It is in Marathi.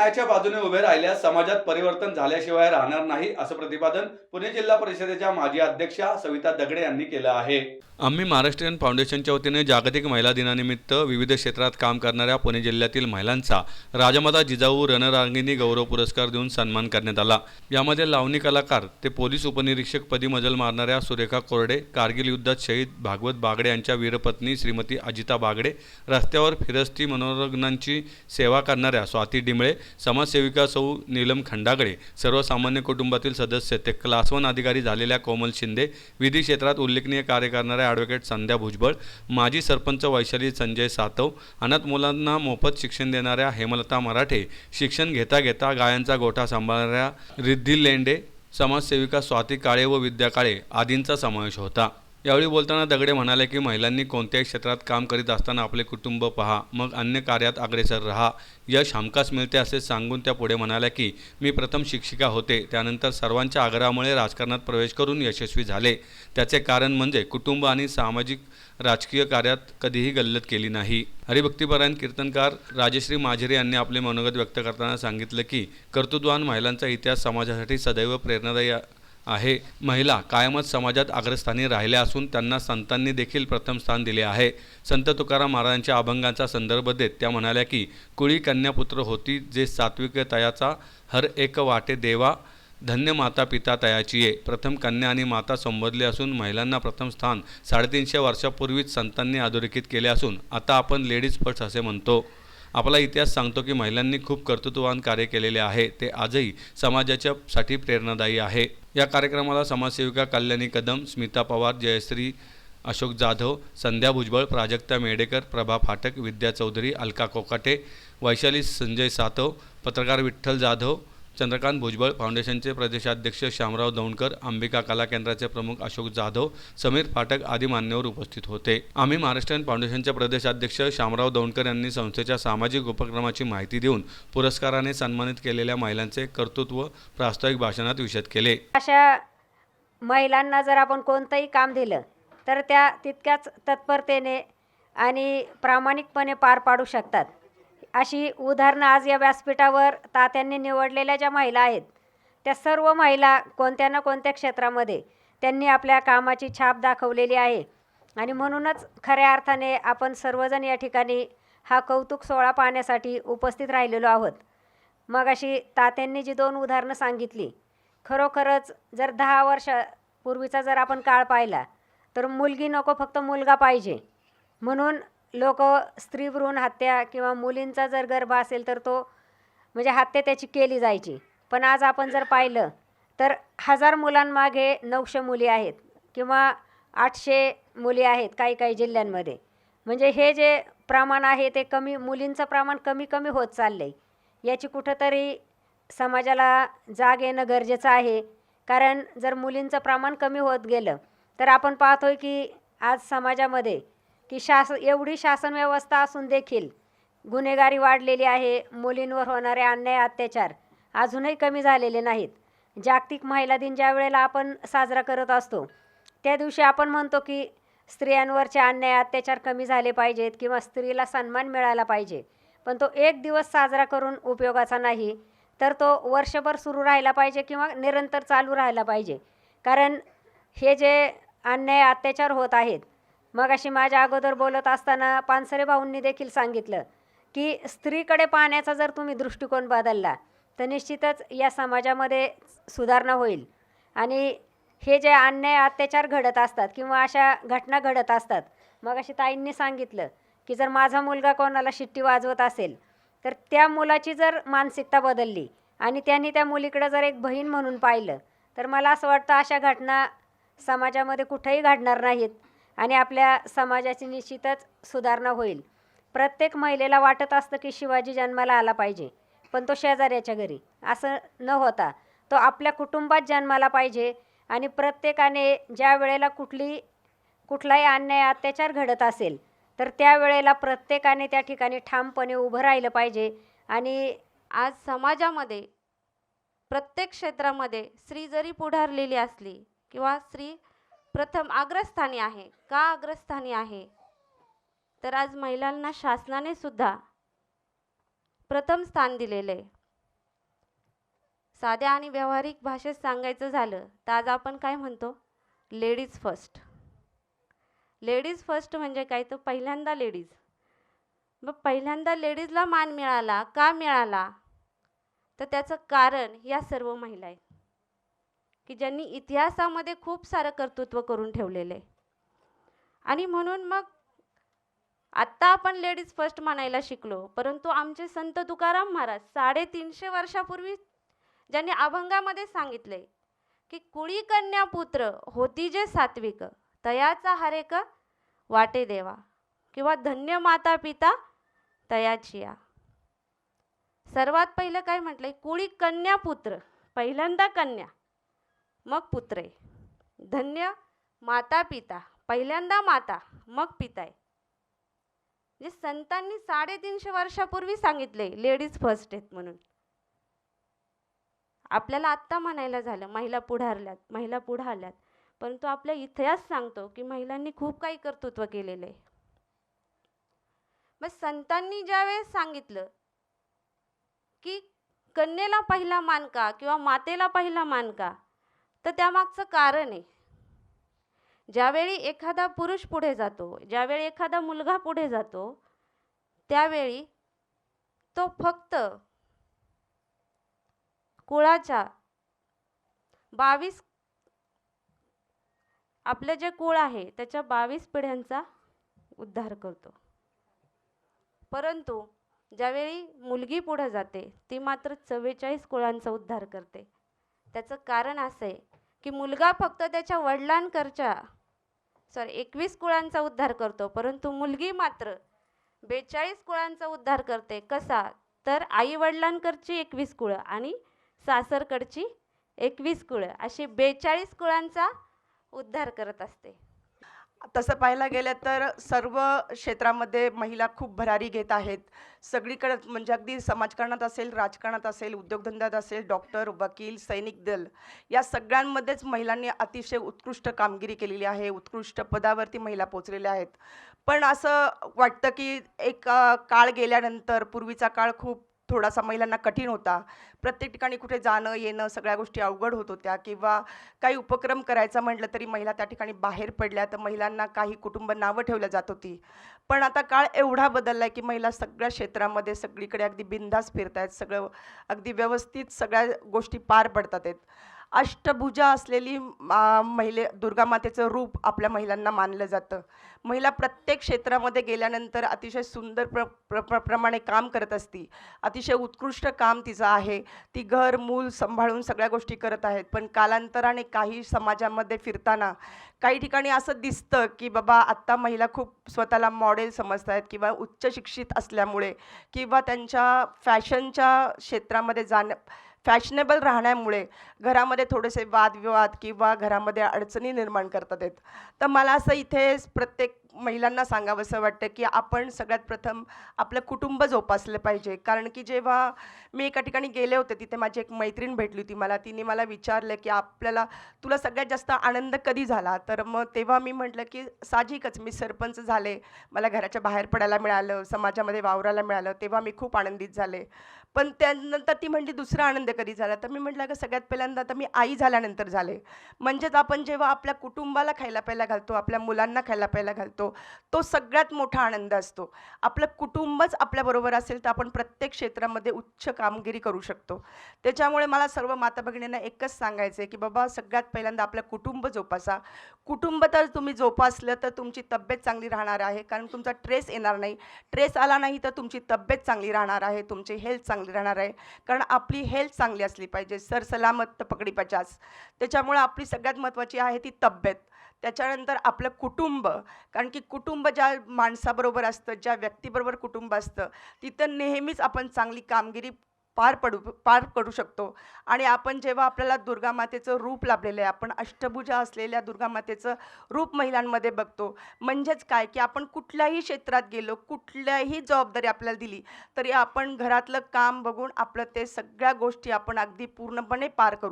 न्यायाच्या बाजूने उभे राहिल्यास समाजात परिवर्तन झाल्याशिवाय राहणार नाही असं प्रतिपादन पुणे जिल्हा परिषदेच्या माजी अध्यक्षा सविता दगडे यांनी केलं आहे. आम्ही महाराष्ट्रीयन फाउंडेशनच्या वतीने जागतिक महिला दिनानिमित्त विविध क्षेत्रात काम करणाऱ्या पुणे जिल्ह्यातील महिलांचा राजमाता जिजाऊ रणरांगिणी गौरव पुरस्कार देऊन सन्मान करण्यात आला. यामध्ये लावणी कलाकार ते पोलीस उपनिरीक्षक पदी मजल मारणाऱ्या सुरेखा कोरडे कारगिल युद्धात शहीद भागवत बागडे यांच्या वीरपत्नी श्रीमती अजिता बागडे रस्त्यावर फिरस्ती मनोरंजनांची सेवा करणाऱ्या स्वाती डिमळे समाजसेविका सौ नीलम खंडागळे सर्वसामान्य कुटुंबातील सदस्य ते क्लास वन अधिकारी झालेल्या कोमल शिंदे विधी क्षेत्रात उल्लेखनीय कार्य करणाऱ्या ॲडव्होकेट संध्या भुजबळ माजी सरपंच वैशाली संजय सातव अनाथ मुलांना मोफत शिक्षण देणाऱ्या हेमलता मराठे शिक्षण घेता घेता गायांचा गोठा सांभाळणाऱ्या रिद्धी लेंडे समाजसेविका स्वाती काळे व विद्या काळे आदींचा समावेश होता. यावेळी बोलताना दगडे म्हणाले की महिलांनी कोणत्याही क्षेत्रात काम करीत असताना आपले कुटुंब पहा मग अन्य कार्यात अग्रेसर राहा. यश हमखास मिळते असे सांगून त्या पुढे म्हणाल्या की मी प्रथम शिक्षिका होते त्यानंतर सर्वांच्या आग्रहामुळे राजकारणात प्रवेश करून यशस्वी झाले. त्याचे कारण म्हणजे कुटुंब आणि सामाजिक राजकीय कार्यात कधीही गल्लत केली नाही. हरिभक्तीपरायण कीर्तनकार राजश्री माझिरे यांनी आपले मनोगत व्यक्त करताना सांगितलं की कर्तृत्ववान महिलांचा इतिहास समाजासाठी सदैव प्रेरणादायी आहे. महिला कायमच समाजात अग्रस्थानी राहिल्या असून त्यांना संतांनी देखील प्रथम स्थान दिले आहे. संत तुकाराम महाराजांच्या अभंगांचा संदर्भ देत त्या म्हणाल्या की कुळी कन्यापुत्र होती जे सात्विक तयाचा हर एक वाटे देवा धन्य माता पिता तयाची आहे प्रथम कन्या आणि माता संबोधले असून महिलांना प्रथम स्थान साडेतीनशे वर्षापूर्वीच संतांनी अधोरेखित केले असून आता आपण लेडीज फर्स्ट असे म्हणतो. आपला इतिहास सांगतो की महिलांनी खूप कर्तृत्ववान कार्य केलेले आहे. ते आजही समाजाच्या साठी प्रेरणादायी आहे. या कार्यक्रमाला समाजसेविका कल्याणी कदम स्मिता पवार जयश्री अशोक जाधव संध्या भुजबळ प्राजक्ता मेडेकर प्रभा फाटक विद्या चौधरी अलका कोकाटे वैशाली संजय सातव पत्रकार विठ्ठल जाधव चंद्रकांत भुजबळ फाउंडेशनचे प्रदेशाध्यक्ष श्यामराव दौंडकर अंबिका कला केंद्राचे प्रमुख अशोक जाधव समीर फाटक आदी मान्यवर उपस्थित होते. आम्ही महाराष्ट्रीयन फाउंडेशनचे प्रदेशाध्यक्ष श्यामराव दौंडकर यांनी संस्थेच्या सामाजिक उपक्रमाची माहिती देऊन पुरस्काराने सन्मानित केलेल्या महिलांचे कर्तृत्व प्रास्ताविक भाषणात विशद केले. अशा महिलांना जर आपण कोणतंही काम दिलं तर त्या तितक्याच तत्परतेने आणि प्रामाणिकपणे पार पाडू शकतात. अशी उदाहरणं आज या व्यासपीठावर तात्यांनी निवडलेल्या ज्या महिला आहेत त्या सर्व महिला कोणत्या ना कोणत्या क्षेत्रामध्ये त्यांनी आपल्या कामाची छाप दाखवलेली आहे. आणि म्हणूनच खऱ्या अर्थाने आपण सर्वजण या ठिकाणी हा कौतुक सोहळा पाहण्यासाठी उपस्थित राहिलेलो आहोत. मग अशी तात्यांनी जी दोन उदाहरणं सांगितली खरोखरच जर दहा वर्षापूर्वीचा जर आपण काळ पाहिला तर मुलगी नको फक्त मुलगा पाहिजे. म्हणून लोक स्त्रीभ्रूण हत्या किंवा मुलींचा जर गर्भ असेल तर तो म्हणजे हत्या त्याची केली जायची. पण आज आपण जर पाहिलं तर हजार मुलांमागे नऊशे मुली आहेत किंवा आठशे मुली आहेत काही काही जिल्ह्यांमध्ये. म्हणजे हे जे प्रमाण आहे ते कमी मुलींचं प्रमाण कमी कमी होत चाललं आहे याची कुठंतरी समाजाला जाग येणं गरजेचं आहे. कारण जर मुलींचं प्रमाण कमी होत गेलं तर आपण पाहतोय की आज समाजामध्ये की शास एवढी शासन व्यवस्था असून देखील गुन्हेगारी वाढलेली आहे मुलींवर होणारे अन्याय अत्याचार अजूनही कमी झालेले नाहीत. जागतिक महिला दिन ज्या वेळेला आपण साजरा करत असतो त्या दिवशी आपण म्हणतो की स्त्रियांवरचे अन्याय अत्याचार कमी झाले पाहिजेत किंवा स्त्रीला सन्मान मिळाला पाहिजे. पण तो एक दिवस साजरा करून उपयोगाचा नाही तर तो वर्षभर सुरू राहिला पाहिजे किंवा निरंतर चालू राहायला पाहिजे. कारण हे जे अन्याय अत्याचार होत आहेत मग अशी माझ्या अगोदर बोलत असताना पानसरे भाऊंनी देखील सांगितलं की स्त्रीकडे पाहण्याचा जर तुम्ही दृष्टिकोन बदलला तर निश्चितच या समाजामध्ये सुधारणा होईल. आणि हे जे अन्याय अत्याचार घडत असतात किंवा अशा घटना घडत असतात मग अशी ताईंनी सांगितलं की जर माझा मुलगा कोणाला शिट्टी वाजवत असेल तर त्या मुलाची जर मानसिकता बदलली आणि त्यांनी त्या मुलीकडं जर एक बहीण म्हणून पाहिलं तर मला असं वाटतं अशा घटना समाजामध्ये कुठेही घडणार नाहीत. आणि आपल्या समाजाची निश्चितच सुधारणा होईल. प्रत्येक महिलेला वाटत असतं की शिवाजी जन्माला आला पाहिजे पण तो शेजाऱ्याच्या घरी. असं न होता तो आपल्या कुटुंबात जन्माला पाहिजे आणि प्रत्येकाने ज्या वेळेला कुठली कुठलाही अन्याय अत्याचार घडत असेल तर त्यावेळेला प्रत्येकाने त्या ठिकाणी ठामपणे उभं राहिलं पाहिजे. आणि आज समाजामध्ये प्रत्येक क्षेत्रामध्ये स्त्री जरी पुढारलेली असली किंवा स्त्री प्रथम अग्रस्थानी आहे. का अग्रस्थानी आहे? तर आज महिलांना शासनाने सुद्धा प्रथम स्थान दिलेले. आहे साध्या आणि व्यावहारिक भाषेत सांगायचं झालं तर आज आपण काय म्हणतो? लेडीज फर्स्ट लेडीज फर्स्ट म्हणजे काय? तर पहिल्यांदा लेडीज मग पहिल्यांदा लेडीजला मान मिळाला का मिळाला? तर त्याचं कारण या सर्व महिला आहेत. की ज्यांनी इतिहासामध्ये खूप सारं कर्तृत्व करून ठेवलेलं आहे. आणि म्हणून मग आत्ता आपण लेडीज फर्स्ट म्हणायला शिकलो परंतु आमचे संत तुकाराम महाराज साडेतीनशे वर्षापूर्वी ज्यांनी अभंगामध्ये सांगितले की कुळी कन्या पुत्र होती जे सात्विक तयाचा हरेक वाटे देवा किंवा धन्य माता पिता तयाचिया सर्वात पहिलं काय म्हटलंय? कुळी कन्या पुत्र पहिल्यांदा कन्या. मग पुत्रे. धन्य माता पिता पहिल्यांदा माता मग पिता आहे संतांनी साडेतीनशे वर्षापूर्वी सांगितले लेडीज फर्स्ट आहेत म्हणून. आपल्याला आत्ता म्हणायला झालं महिला पुढारल्यात महिला पुढारल्यात. परंतु आपला इतिहास सांगतो की महिलांनी खूप काही कर्तृत्व केलेलं आहे. मग संतांनी ज्यावेळेस सांगितलं की कन्येला पहिला मान का किंवा मातेला पहिला मान का तर त्यामागचं कारण आहे. ज्यावेळी एखादा पुरुष पुढे जातो ज्यावेळी एखादा मुलगा पुढे जातो त्यावेळी तो फक्त कुळाच्या बावीस आपलं जे कुळ आहे त्याच्या बावीस पिढ्यांचा उद्धार करतो. परंतु ज्यावेळी मुलगी पुढे जाते ती मात्र चव्वेचाळीस कुळांचा उद्धार करते. त्याचं कारण असं आहे की मुलगा फक्त त्याच्या वडिलांकरच्या सॉरी एकवीस कुळांचा उद्धार करतो परंतु मुलगी मात्र बेचाळीस कुळांचा उद्धार करते. कसा? तर आई वडिलांकडची एकवीस कुळं आणि सासरकडची एकवीस कुळं अशी बेचाळीस कुळांचा उद्धार करत असते. तसं पाहायला गेलं तर सर्व क्षेत्रामध्ये महिला खूप भरारी घेत आहेत. सगळीकडे म्हणजे अगदी समाजकारणात असेल राजकारणात असेल उद्योगधंद्यात असेल डॉक्टर वकील सैनिक दल या सगळ्यांमध्येच महिलांनी अतिशय उत्कृष्ट कामगिरी केलेली आहे उत्कृष्ट पदावरती महिला पोचलेल्या आहेत. पण असं वाटतं की एक काळ गेल्यानंतर पूर्वीचा काळ खूप थोडासा महिलांना कठीण होता. प्रत्येक ठिकाणी कुठे जाणं येणं सगळ्या गोष्टी अवघड होत होत्या किंवा काही उपक्रम करायचा म्हटलं तरी महिला त्या ठिकाणी बाहेर पडल्या तर महिलांना काही कुटुंब नावं ठेवल्या जात होती. पण आता काळ एवढा बदलला आहे की महिला सगळ्या क्षेत्रामध्ये सगळीकडे अगदी बिंदास फिरत आहेत सगळं अगदी व्यवस्थित सगळ्या गोष्टी पार पडतात आहेत. अष्टभुजा असलेली महिले महिले दुर्गामातेचं रूप आपल्या महिलांना मानलं जातं. महिला प्रत्येक क्षेत्रामध्ये गेल्यानंतर अतिशय सुंदर प्र प्र प्र- प्रमाणे काम करत असती. अतिशय उत्कृष्ट काम तिचं आहे. ती घर मूल सांभाळून सगळ्या गोष्टी करत आहेत. पण कालांतराने काही समाजामध्ये फिरताना काही ठिकाणी असं दिसतं की बाबा आत्ता महिला खूप स्वतःला मॉडेल समजत आहेत किंवा उच्च शिक्षित असल्यामुळे किंवा त्यांच्या फॅशनच्या क्षेत्रामध्ये जाण्या फॅशनेबल राहण्यामुळे घरामध्ये थोडेसे वादविवाद किंवा घरामध्ये अडचणी निर्माण करतात आहेत. तर मला असं इथे प्रत्येक महिलांना सांगावंसं वाटतं की आपण सगळ्यात प्रथम आपलं कुटुंब जोपासलं पाहिजे. कारण की जेव्हा मी एका ठिकाणी गेले होते तिथे माझी एक मैत्रीण भेटली होती मला. तिने मला विचारलं की आपल्याला तुला सगळ्यात जास्त आनंद कधी झाला? तर मग तेव्हा मी म्हटलं की साहजिकच मी सरपंच झाले. मला घराच्या बाहेर पडायला मिळालं समाजामध्ये वावरायला मिळालं. तेव्हा मी खूप आनंदित झाले. पण त्यानंतर ती म्हणली दुसरा आनंद कधी झाला? तर मी म्हटलं का सगळ्यात पहिल्यांदा तर मी आई झाल्यानंतर झाले. म्हणजेच आपण जेव्हा आपल्या कुटुंबाला खायला प्यायला घालतो आपल्या मुलांना खायला प्यायला घालतो तो सगळ्यात मोठा आनंद असतो. आपलं कुटुंबच आपल्याबरोबर असेल तर आपण प्रत्येक क्षेत्रामध्ये उच्च कामगिरी करू शकतो. त्याच्यामुळे मला सर्व माता भगिनींना एकच सांगायचं आहे की बाबा सगळ्यात पहिल्यांदा आपलं कुटुंब जोपासा. कुटुंब तर तुम्ही जोपासलं तर तुमची तब्येत चांगली राहणार आहे कारण तुमचा ट्रेस येणार नाही. ट्रेस आला नाही तर तुमची तब्येत चांगली राहणार आहे तुमची हेल्थ चांगली चांगली राहणार आहे. कारण आपली हेल्थ चांगली असली पाहिजे. सर सलामत तर पकडी पचास. त्याच्यामुळं आपली सगळ्यात महत्त्वाची आहे ती तब्येत. त्याच्यानंतर आपलं कुटुंब. कारण की कुटुंब ज्या माणसाबरोबर असतं ज्या व्यक्तीबरोबर कुटुंब असतं तिथं नेहमीच आपण चांगली कामगिरी पार पडू पार पडू शकतो. आणि आपण जेव्हा आपल्याला दुर्गामातेचं रूप लाभलेलं आहे आपण अष्टभुजा असलेल्या दुर्गामातेचं रूप महिलांमध्ये बघतो. म्हणजेच काय? की आपण कुठल्याही क्षेत्रात गेलो कुठल्याही जबाबदारी आपल्याला दिली तरी आपण घरातलं काम बघून आपलं ते सगळ्या गोष्टी आपण अगदी पूर्णपणे पार करू